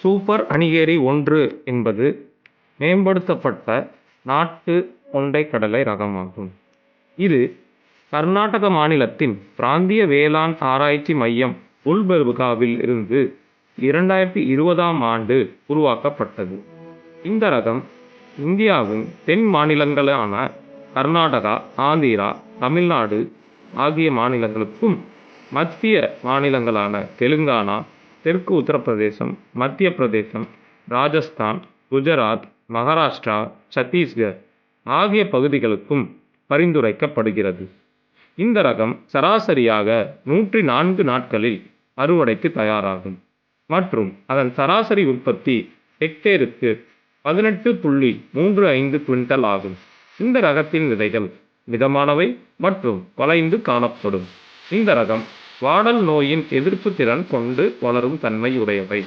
Super அணிகேரி ஒன்று என்பது மேம்படுத்தப்பட்ட நாட்டு கொண்டைக்கடலை ரகமாகும். இது கர்நாடக மாநிலத்தின் பிராந்திய வேளாண் ஆராய்ச்சி மையம் குல்பர்காவில் இருந்து இரண்டாயிரத்தி இருபதாம் ஆண்டு உருவாக்கப்பட்டது. இந்த ரகம் இந்தியாவின் தென் மாநிலங்களான கர்நாடகா ஆந்திரா தமிழ்நாடு ஆகிய மாநிலங்களுக்கும் மத்திய மாநிலங்களான தெலுங்கானா தெற்கு உத்தரப்பிரதேசம் மத்திய பிரதேசம் ராஜஸ்தான் குஜராத் மகாராஷ்டிரா சத்தீஸ்கர் ஆகிய பகுதிகளுக்கும் பரிந்துரைக்கப்படுகிறது. இந்த ரகம் சராசரியாக நூற்றி நான்கு நாட்களில் அறுவடைக்கு தயாராகும் மற்றும் அதன் சராசரி உற்பத்தி ஹெக்டேருக்கு பதினெட்டு புள்ளி மூன்று ஐந்து குவிண்டல் ஆகும். இந்த ரகத்தின் விதைகள் மிதமானவை மற்றும் வளைந்து காணப்படும். இந்த ரகம் வாடல் நோயின் எதிர்ப்பு திறன் கொண்டு வளரும் தன்மை உடையவை.